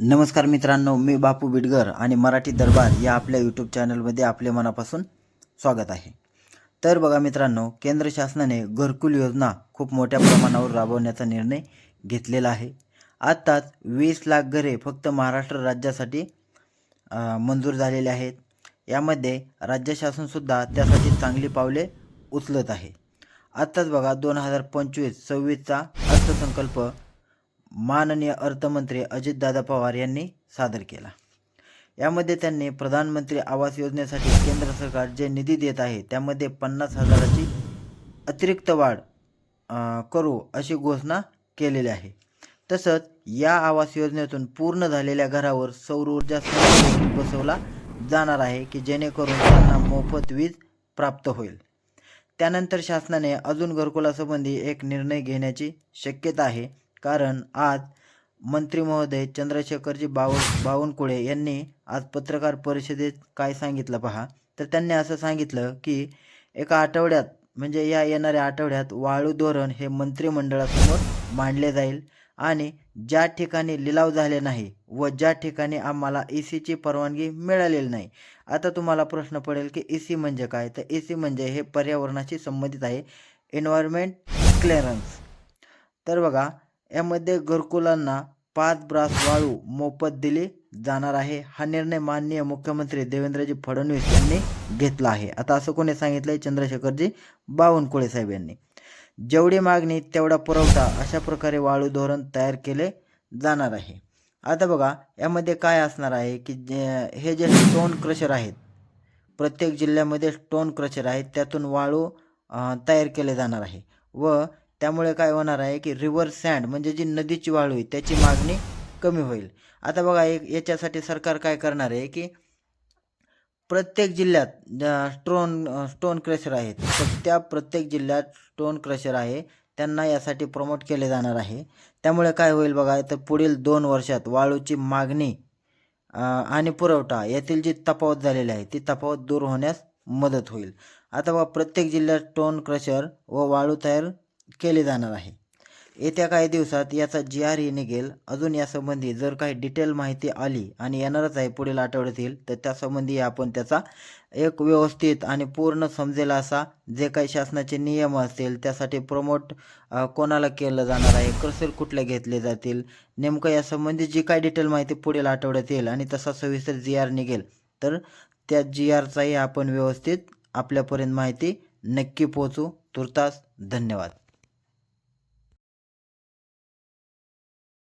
नमस्कार मित्रांनो मी बापू बिडगर आणि मराठी दरबार या आपल्या यूट्यूब चॅनलमध्ये आपले मनापासून स्वागत आहे. तर बघा मित्रांनो केंद्र शासनाने घरकुल योजना खूप मोठ्या प्रमाणावर राबवण्याचा निर्णय घेतलेला आहे. आत्ताच वीस लाख घरे फक्त महाराष्ट्र राज्यासाठी मंजूर झालेले आहेत. यामध्ये राज्य शासनसुद्धा त्यासाठी चांगली पावले उचलत आहे. आत्ताच बघा दोन हजार पंचवीस सव्वीसचा अर्थसंकल्प माननीय अर्थमंत्री अजितदादा पवार यांनी सादर केला. यामध्ये त्यांनी प्रधानमंत्री आवास योजनेसाठी केंद्र सरकार जे निधी देत आहे त्यामध्ये पन्नास हजाराची अतिरिक्त वाढ करू अशी घोषणा केलेली आहे. तसंच या आवास योजनेतून पूर्ण झालेल्या घरावर सौर ऊर्जा बसवला जाणार आहे की जेणेकरून त्यांना मोफत वीज प्राप्त होईल. त्यानंतर शासनाने अजून घरकुलासंबंधी एक निर्णय घेण्याची शक्यता आहे. कारण आज मंत्री महोदय चंद्रशेखरजी बाव बावनकुळे यांनी आज पत्रकार परिषदेत काय सांगितलं पहा? तर त्यांनी असं सांगितलं की एका आठवड्यात म्हणजे या येणाऱ्या आठवड्यात वाळू धोरण हे मंत्रिमंडळासमोर मांडले जाईल आणि ज्या ठिकाणी लिलाव झाले नाही व ज्या ठिकाणी आम्हाला ई सीची परवानगी मिळालेली नाही आता तुम्हाला प्रश्न पडेल की ई सी म्हणजे काय? तर ई सी म्हणजे हे पर्यावरणाशी संबंधित आहे. एन्व्हायरमेंट क्लिअरन्स तर बघा यामध्ये घरकुलांना पाच ब्रास वाळू मोफत दिली जाणार आहे. हा निर्णय माननीय मुख्यमंत्री देवेंद्रजी फडणवीस यांनी घेतला आहे. आता असं कोणी सांगितलं आहे चंद्रशेखरजी बावनकुळे साहेब यांनी. जेवढी मागणी तेवढा पुरवठा अशा प्रकारे वाळू धोरण तयार केले जाणार आहे. आता बघा यामध्ये काय असणार आहे की जे हे जे स्टोन क्रशर आहेत प्रत्येक जिल्ह्यामध्ये स्टोन क्रशर आहेत त्यातून वाळू तयार केले जाणार आहे. व त्यामुळे काय होणार आहे की रिव्हर सँड म्हणजे जी नदीची वाळू आहे त्याची मागणी कमी होईल. आता बघा एक याच्यासाठी सरकार काय करणार आहे की प्रत्येक जिल्ह्यात ज्या स्टोन स्टोन क्रशर आहेत तर त्या प्रत्येक जिल्ह्यात स्टोन क्रशर आहे त्यांना यासाठी प्रमोट केले जाणार आहे. त्यामुळे काय होईल बघा तर पुढील दोन वर्षात वाळूची मागणी आणि पुरवठा यातील जी तफावत झालेली आहे ती तफावत दूर होण्यास मदत होईल. आता बघा प्रत्येक जिल्ह्यात स्टोन क्रशर व वाळू तयार केले जाणार आहे. येत्या काही दिवसात याचा जी आर ही निघेल. अजून यासंबंधी जर काही डिटेल माहिती आली आणि येणारच आहे पुढील आठवड्यात येईल तर त्यासंबंधी आपण त्याचा एक व्यवस्थित आणि पूर्ण समजेल असा जे काही शासनाचे नियम असतील त्यासाठी प्रमोट कोणाला केलं जाणार आहे क्रसर कुठले घेतले जातील नेमकं यासंबंधी जी काही डिटेल माहिती पुढील आठवड्यात येईल आणि तसा सविस्तर जी आर निघेल तर त्या जी आरचाही आपण व्यवस्थित आपल्यापर्यंत माहिती नक्की पोहोचू. तुर्तास धन्यवाद.